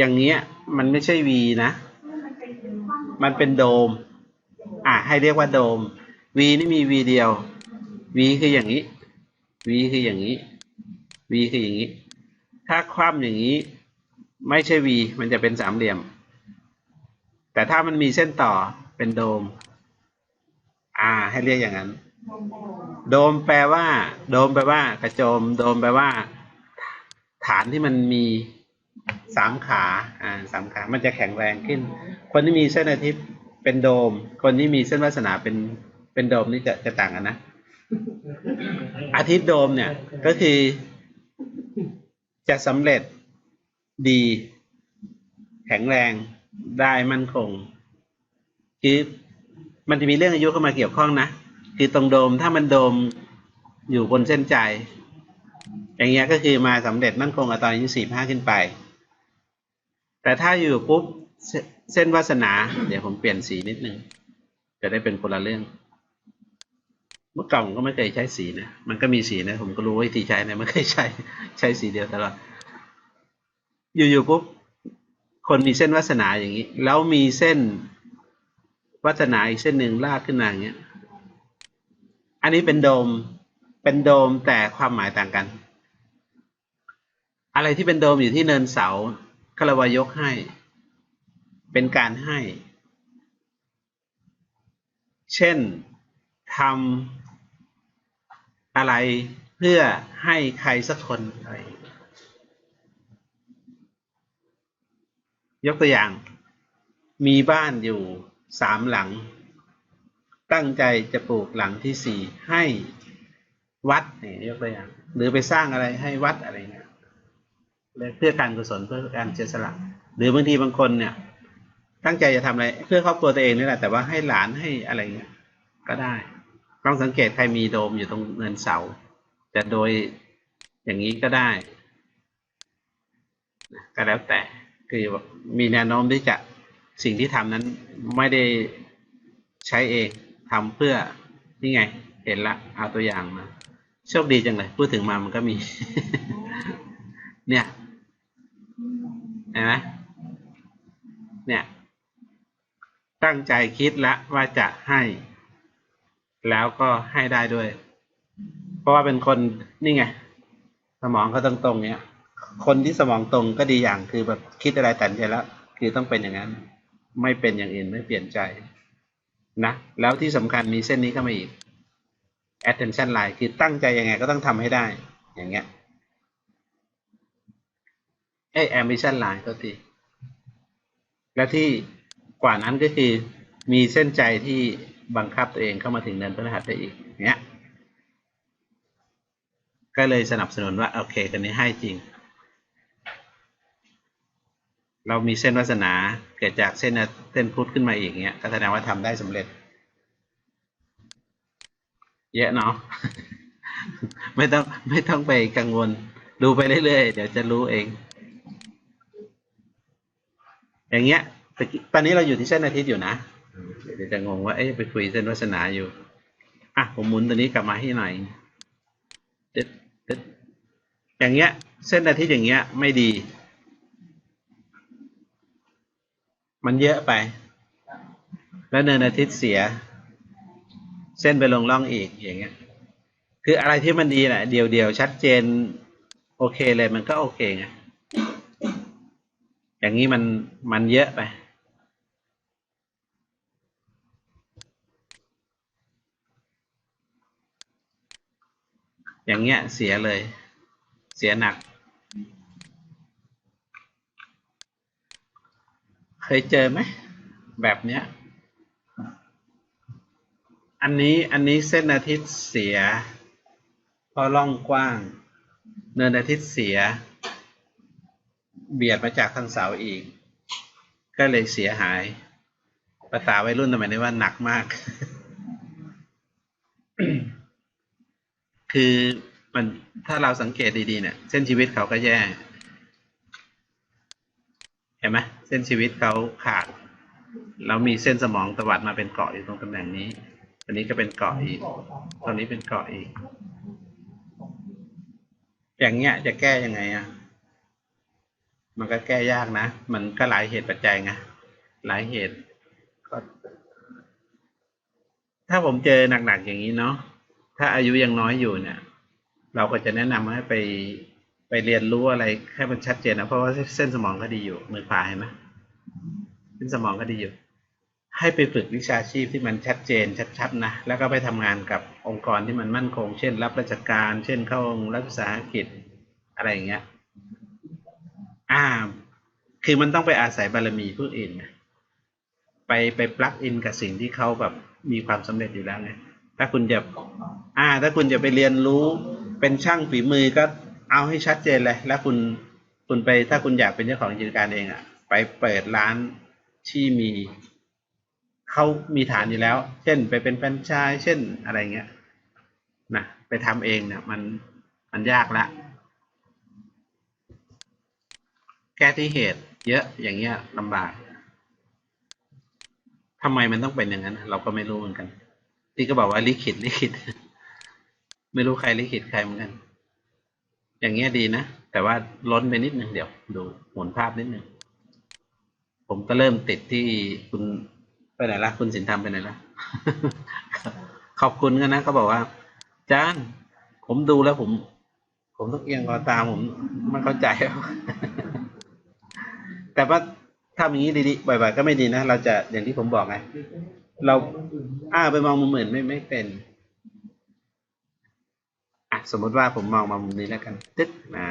อย่างเงี้ย มันไม่ใช่วีนะ มันเป็นโดม อะให้เรียกว่าโดมวีนี่มีวีเดียววีคืออย่างนี้วีคืออย่างนี้วีคืออย่างนี้ ถ้าคว่ำอย่างนี้ ไม่ใช่วีมันจะเป็นสามเหลี่ยม แต่ถ้ามันมีเส้นต่อเป็นโดม อ่า ให้เรียกอย่างนั้น โดมแปลว่า โดมแปลว่ากระโจม โดมแปลว่า ฐานที่มันมี สามขาอ่าสามขามันจะแข็งแรงขึ้น คนที่มีเส้นอาทิตย์เป็นโดม คนที่มีเส้นวาสนาเป็นเป็นโดมนี่จะจะต่างกันนะ อาทิตย์โดมเนี่ยก็คือจะสำเร็จดี แข็งแรงได้มั่นคง คือมันจะมีเรื่องอายุเข้ามาเกี่ยวข้องนะ คือตรงโดมถ้ามันโดมอยู่บนเส้นใจ อย่างเงี้ยก็คือมาสำเร็จมั่นคงกับตอนอายุสี่ห้าขึ้นไป แต่ถ้าอยู่ปุ๊บเสเส้นวาสนา เดี๋ยวผมเปลี่ยนสีนิดนึงจะได้เป็นคนละเรื่อง เมื่อก่อนผมก็ไม่เคยใช้สีนะ มันก็มีสีนะ ผมก็รู้วิธีใช้นะไม่เคยใช้ใช้สีเดียวตลอดอยู่ๆปุ๊บคนมีเส้นวาสนาอย่างนี้ แล้วมีเส้นวาสนาอีกเส้นหนึ่งลากขึ้นมาอย่างเงี้ย อันนี้เป็นโดมเป็นโดมแต่ความหมายต่างกัน อะไรที่เป็นโดมอยู่ที่เนินเสา ก็เรวายกให้ เป็นการให้ เช่นทำอะไรเพื่อให้ใครสักคนอะไรยกตัวอย่าง มีบ้านอยู่สามหลัง ตั้งใจจะปลูกหลังที่สี่ให้วัดเนี่ยยกตัวอย่าง หรือไปสร้างอะไรให้วัดอะไรเงี้ย เพื่อการกุศลเพื่อการเสียสละ หรือบางทีบางคนเนี่ย ตั้งใจจะทำอะไร เพื่อครอบครัวตัวเองนี่แหละแต่ว่าให้หลานให้อะไรเงี้ยก็ได้ลองสังเกตใครมีโดมอยู่ตรงเนินเสาจะโดยอย่างนี้ก็ได้ก็แล้วแต่คือมีแนวโน้มที่จะสิ่งที่ทำนั้นไม่ได้ใช้เองทำเพื่อนี่ไง เห็นละเอาตัวอย่างมาโชคดีจังเลย พูดถึงมามันก็มี เนี่ย เห็นไหมเนี่ยตั้งใจคิดละว่าจะให้ แล้วก็ให้ได้ด้วย เพราะว่าเป็นคนนี่ไง สมองเขาตรงตรงเนี้ยคนที่สมองตรงก็ดีอย่างคือแบบคิดอะไรตัดใจแล้ว คือต้องเป็นอย่างนั้น ไม่เป็นอย่างอื่นไม่เปลี่ยนใจนะแล้วที่สำคัญมีเส้นนี้เข้ามาอีก attention line คือตั้งใจยังไงก็ต้องทำให้ได้อย่างเงี้ย เอ้ย ambition line ก็ทีและที่กว่านั้นก็คือมีเส้นใจที่บังคับตัวเองเข้ามาถึงเนินพฤหัสได้อีกเนี้ย ก็เลยสนับสนุนว่า โอเคกันนี้ให้จริง เรามีเส้นวาสนาเกิดจากเส้นเส้นพุทธขึ้นมาอีกเนี้ยก็แสดงว่าทำได้สำเร็จ เยอะเนาะไม่ต้องไม่ต้องไปกังวล ดูไปเรื่อยๆ เดี๋ยวจะรู้เอง อย่างเงี้ยตอนนี้เราอยู่ที่เส้นอาทิตย์อยู่นะเดี๋ยวจะงงว่าเอ๊ะไปคุยเส้นวาสนาอยู่อะผมหมุนตัวนี้กลับมาให้หน่อยตึ๊ดตึ๊ดอย่างเงี้ย เส้นอาทิตย์อย่างเงี้ย ไม่ดี มันเยอะไป แล้วเนินอาทิตย์เสีย เส้นไปลงร่องอีกอย่างเงี้ย คืออะไรที่มันดีแหละเดียวเดียวชัดเจน โอเคเลยมันก็โอเคไง อย่างนี้มันมันเยอะไป อย่างเงี้ยเสียเลย เสียหนัก เคยเจอไหม แบบเนี้ย อันนี้อันนี้เส้นอาทิตย์เสียเพราะร่องกว้าง เนินอาทิตย์เสีย เบียดมาจากทางเสาอีก ก็เลยเสียหาย ภาษาวัยรุ่นสมัยนี้ว่าหนักมาก คือมันถ้าเราสังเกตดีๆเนี่ยเส้นชีวิตเขาก็แย่ เห็นไหมเส้นชีวิตเขาขาดแล้วมีเส้นสมองตวัดมาเป็นเกาะอยู่ตรงตำแหน่งนี้อันนี้ก็เป็นเกาะอีกตอนนี้เป็นเกาะอีก อย่างเงี้ยจะแก้ยังไงอะ มันก็แก้ยากนะ มันก็หลายเหตุปัจจัยไงหลายเหตุก็ถ้าผมเจอหนักๆอย่างนี้เนาะถ้าอายุยังน้อยอยู่เนี่ย เราก็จะแนะนำให้ไปไปเรียนรู้อะไรให้มันชัดเจนนะเพราะว่าเส้นสมองก็ดีอยู่มือขวาเห็นไหมเส้นสมองก็ดีอยู่ ให้ไปฝึกวิชาชีพที่มันชัดเจนชัดๆนะแล้วก็ไปทำงานกับองค์กรที่มันมั่นคง เช่น รับราชการ เช่นเข้ารัฐวิสาหกิจอะไรอย่างเงี้ย อ่า คือมันต้องไปอาศัยบารมีผู้อื่นไงไปไปปลักอินกับสิ่งที่เขาแบบมีความสำเร็จอยู่แล้วไงถ้าคุณจะอ่า ถ้าคุณจะไปเรียนรู้เป็นช่างฝีมือก็เอาให้ชัดเจนเลย แล้วคุณคุณไปถ้าคุณอยากเป็นเจ้าของกิจการเองอะ่ะ ไปเปิดร้านที่มีเขามีฐานอยู่แล้ว เช่น ไปเป็นแฟรนไชส์เช่นอะไรเงี้ยนะไปทำเองเนี่ยมันมันยากละ แก้ที่เหตุ เยอะอย่างเงี้ยลำบากทำไมมันต้องเป็นอย่างนั้น เราก็ไม่รู้เหมือนกัน ที่ก็บอกว่าลิขิตลิขิต ไม่รู้ใครลิขิตใครเหมือนกัน อย่างเงี้ยดีนะ แต่ว่าล้นไปนิดนึงเดี๋ยว ดูหมุนภาพนิดนึง ผมก็เริ่มติดที่คุณไปไหนละคุณสินธรรมไปไหนละขอบคุณกันนะเขาบอกว่าจานผมดูแล้วผม ผมต้องเอียงคอตามผมไม่เข้าใจ แต่ว่าทำอย่างนี้ดีๆบ่อยๆก็ไม่ดีนะเราจะอย่างที่ผมบอกไงเราอ้าไปมองมุมอื่นไม่ไม่เป็นอะสมมติว่าผมมองมามุมนี้แล้วกันตึ๊ดอ่า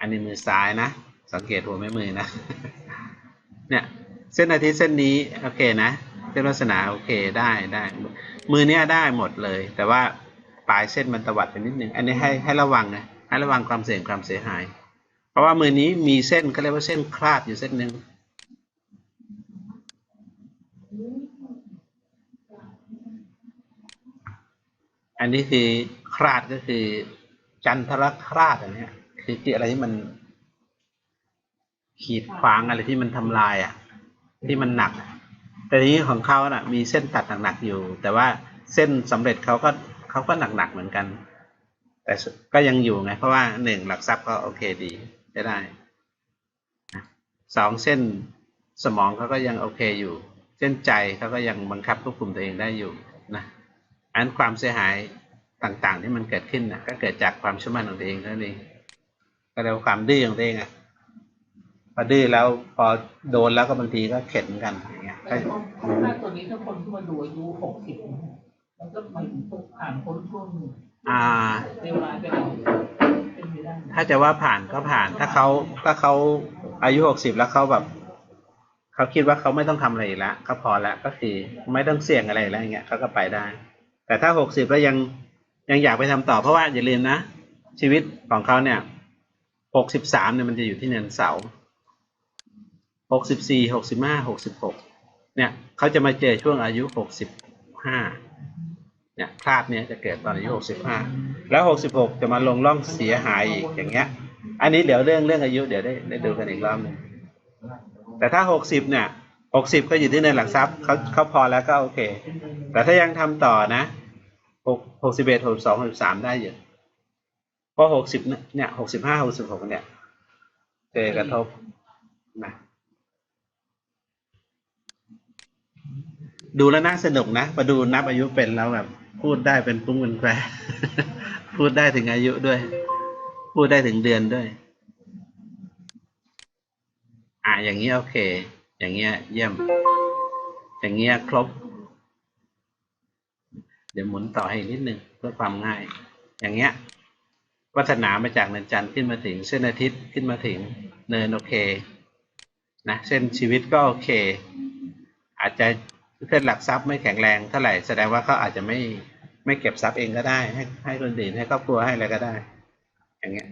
อันนี้มือซ้ายนะ สังเกตหัวแม่มือนะ เนี่ย เส้นอาทิตย์เส้นนี้ โอเคนะเส้นลักษณะโอเคได้ได้ มือเนี้ยได้หมดเลย แต่ว่าปลายเส้นมันตวัดไปนิดนึง อันนี้ให้ให้ระวังนะให้ระวังความเสี่ยงความเสียหาย ราะว่ามือนี้มีเส้นเขาเรียกว่าเส้นคลาดอยู่เส้นหนึ่งอันนี้คือคราดก็คือจันทรคราดอันนี้คือที่อะไรที่มัน ขีดขวางอะไรที่มันทำลายอะ ที่มันหนัก แต่ทีนี้ของเขาน่ะ มีเส้นตัดหนักๆอยู่ แต่ว่าเส้นสำเร็จเขาก็เขาก็หนักๆเหมือนกันแต่ก็ยังอยู่ไง เพราะว่าหนึ่งหลักทรัพย์ก็โอเคดี ได้ได้สองเส้นสมองเขาก็ยังโอเคอยู่ เส้นใจเขาก็ยังบังคับควบคุมตัวเองได้อยู่นะอันความเสียหายต่างๆ ที่มันเกิดขึ้นนะก็เกิดจากความเชื่อมั่นของตัวเองนั้นเองก็เรียกว่าความดื้อของตัวเองอะพอดื้อแล้วพอโดนแล้วก็บางทีก็เข็ดเหมือนกันอย่างเงี้ยแต่ว่าถ้าตัวนี้ถ้าคนที่มาดูอายุหกสิบมันก็มายถึงผ่านพ้นช่วง อ่า ถ้าจะว่าผ่านก็ผ่าน ถ้าเขาถ้าเขาอายุหกสิบแล้วเขาแบบเขาคิดว่าเขาไม่ต้องทำอะไรอีกแล้วเขาพอแล้วก็คือไม่ต้องเสี่ยงอะไรแล้วอย่างเงี้ยเขาก็ไปได้ แต่ถ้าหกสิบแล้วยังยังอยากไปทำต่อเพราะว่าอย่าลืมนะ ชีวิตของเขาเนี่ยหกสิบสามเนี่ยมันจะอยู่ที่เนินเสาหกสิบสี่หกสิบห้าหกสิบหกเนี่ยเขาจะมาเจอช่วงอายุหกสิบห้า เนี่ยพลาดเนี่ยจะเกิดตอนอายุหกสิบห้าแล้วหกสิบหกจะมาลงร่องเสียหายอีกอย่างเงี้ย อันนี้เดี๋ยวเรื่องเรื่องอายุเดี๋ยวได้ได้ดูกันอีกรอบหนึ่งแต่ถ้าหกสิบเนี่ยหกสิบก็อยู่ที่ในหลักทรัพย์เขาเขาพอแล้วก็โอเค แต่ถ้ายังทำต่อนะหกหกสิบเอ็ดหกสองหกสามได้อยู่เพราะหกสิบเนี่ยหกสิบห้าหกสิบหกเนี่ยเจอกระทบนะดูแล้วน่าสนุกนะมาดูนับอายุเป็นแล้วแบบ พูดได้เป็นปุ้งเป็นแควพูดได้ถึงอายุด้วย พูดได้ถึงเดือนด้วย อ่าอย่างนี้โอเค อย่างเงี้ยเยี่ยม อย่างเงี้ยครบ เดี๋ยวหมุนต่อให้นิดนึงเพื่อความง่าย อย่างเงี้ยวัฒนามาจากเนินจันทร์ขึ้นมาถึงเส้นอาทิตย์ขึ้นมาถึงเนินโอเค นะเส้นชีวิตก็โอเค อาจจะ เส้นหลักทรัพย์ไม่แข็งแรงเท่าไหร่แสดงว่าเขาอาจจะไม่ไม่เก็บทรัพย์เองก็ได้ ให้ให้คนอื่นให้ครอบครัวให้อะไรก็ได้ อย่างเงี้ย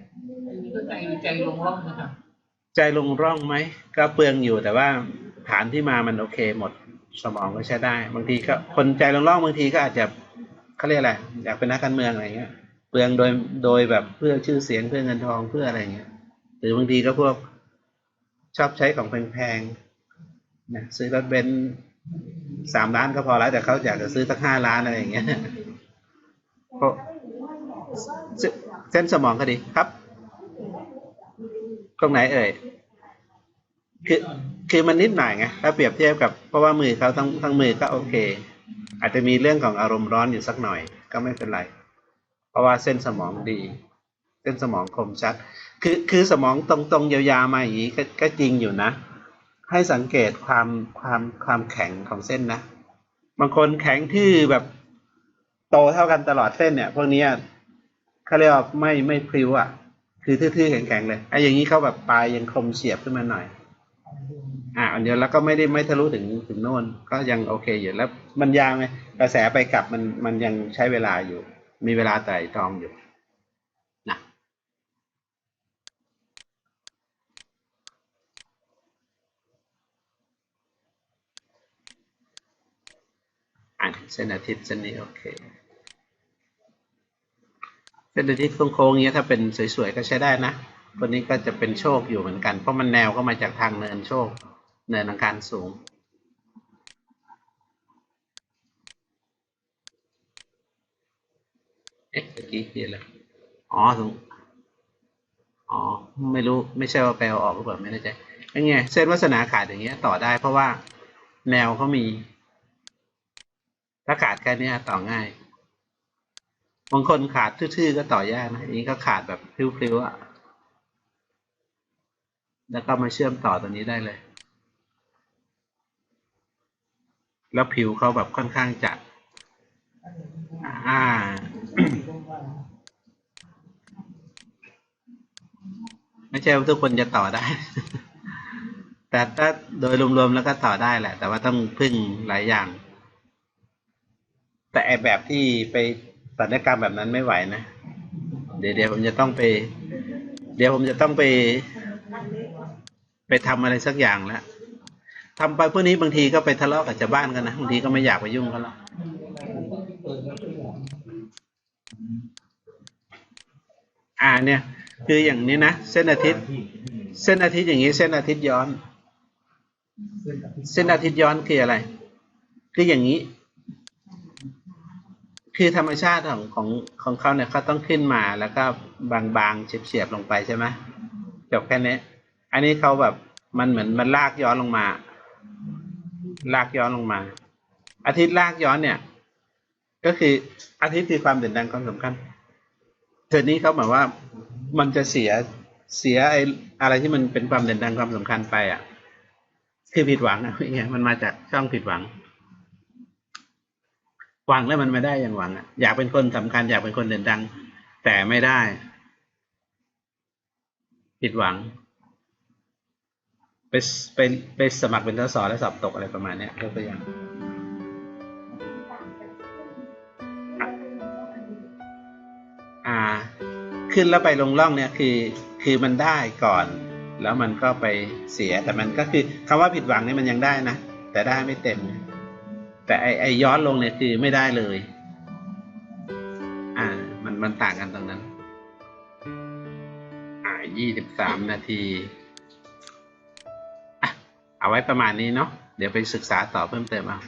อันนี้ก็ใจใจลงร่องนะครับใจลงร่องไหมก็เปลืองอยู่แต่ว่าฐานที่มามันโอเคหมดสมองก็ใช้ได้ บางทีก็คนใจลงร่องบางทีก็อาจจะเขาเรียกอะไรอยากเป็นนักการเมืองอะไรเงี้ยเปลืองโดยโดยแบบเพื่อชื่อเสียงเพื่อเงินทองเพื่ออะไรเงี้ยหรือบางทีก็พวกชอบใช้ของแพงๆนะซื้อรถเบนซ์ สามล้านก็พอแล้วแต่เขาอยากจะซื้อสักห้าล้านอะไรอย่างเงี้ยเพราะเส้นเส้นสมองก็ดีครับ ตรงไหนเอ่ยคือคือมันนิดหน่อยไงถ้าเปรียบเทียบกับเพราะว่ามือเขาทั้งทั้งมือก็โอเค อาจจะมีเรื่องของอารมณ์ร้อนอยู่สักหน่อย ก็ไม่เป็นไร เพราะว่าเส้นสมองดี เส้นสมองคมชัด คือคือสมองตรงๆยาวๆมาอย่างนี้ก็ก็จริงอยู่นะ ให้สังเกตความความความแข็งของเส้นนะ บางคนแข็งทื่อแบบโตเท่ากันตลอดเส้นเนี่ย พวกนี้เขาเรียกว่าไม่ไม่พริ้วอะ คือทื่อๆแข็งๆเลยไอ้อย่างนี้เขาแบบปลายยังคมเฉียบขึ้นมาหน่อย อ่าอันเดียวแล้วก็ไม่ได้ไม่ทะลุถึงถึงโน่นก็ยังโอเคอยู่แล้วมันยาวไงกระแสไปกลับมันมันยังใช้เวลาอยู่ มีเวลาไต่ตรองอยู่ อะเส้นอาทิตย์เส้นนี้โอเคเส้นอาทิตย์โค้งๆอย่างเงี้ยถ้าเป็นสวยๆก็ใช้ได้นะคนนี้ก็จะเป็นโชคอยู่เหมือนกัน เพราะมันแนวก็มาจากทางเนินโชค เนินอังคารสูงเอ๊ะเมื่อกี้คืออะไรอ๋อตรงอ๋อไม่รู้ไม่ใช่ว่าไปเออกหรือเปล่าไม่แน่ใจยังไงเส้นวาสนาขาดอย่างเงี้ยต่อได้เพราะว่าแนวเขามี ค่นี้ต่อง่ายบางคนขาดทื่อๆก็ต่อยากนะอันนี้ก็ขาดแบบพลิ้วๆอะแล้วก็มาเชื่อมต่อตัวนี้ได้เลย แล้วผิวเขาแบบค่อนข้างจัดอ่าไม่ใช่ว่าทุกคนจะต่อได้ แต่ถ้าโดยรวมๆแล้วก็ต่อได้แหละ แต่ว่าต้องพึ่งหลายอย่าง แต่ไอแบบที่ไปศัลยกรรมแบบนั้นไม่ไหวนะ เดี๋ยวเดี๋ยวผมจะต้องไป เดี๋ยวผมจะต้องไป ไปทำอะไรสักอย่างแล้วทำไปพวกนี้บางทีก็ไปทะเลาะกับชาวบ้านกันนะบางทีก็ไม่อยากไปยุ่งเขาหรอกอ่าเนี่ย คืออย่างนี้นะเส้นอาทิตย์ เส้นอาทิตย์อย่างนี้ เส้นอาทิตย์ย้อน เส้นอาทิตย์ย้อนคืออะไรคืออย่างนี้ คือธรรมชาติของของของเขาเนี่ยเขาต้องขึ้นมาแล้วก็บางๆเฉียบๆลงไปใช่ไหมจบแค่นี้อันนี้เขาแบบมันเหมือนมันลากย้อนลงมา ลากย้อนลงมา อาทิตย์ลากย้อนเนี่ย ก็คืออาทิตย์คือความเด่นดังความสำคัญเทอนี้เขาหมายว่ามันจะเสียเสียไออะไรที่มันเป็นความเด่นดังความสำคัญไปอะ คือผิดหวังอะอย่งเงี้ยมันมาจากช่องผิดหวัง หวังแล้วมันไม่ได้อย่างหวังอะอยากเป็นคนสำคัญ อยากเป็นคนเด่นดัง แต่ไม่ได้ ผิดหวัง ไปไปไปสมัครเป็นสสแล้วสอบตกอะไรประมาณเนี้ยยกตัวอย่างอ่า ขึ้นแล้วไปลงร่องเนี่ยคือ คือมันได้ก่อน แล้วมันก็ไปเสียแต่มันก็คือคำว่าผิดหวังเนี่ยมันยังได้นะแต่ได้ไม่เต็ม แต่ไอไอย้อนลงเนี่ยคือไม่ได้เลย อ่า มันมันต่างกันตรงนั้น อ่ายี่สิบสามนาทีอะเอาไว้ประมาณนี้เนาะเดี๋ยวไปศึกษาต่อเพิ่มเติมเอา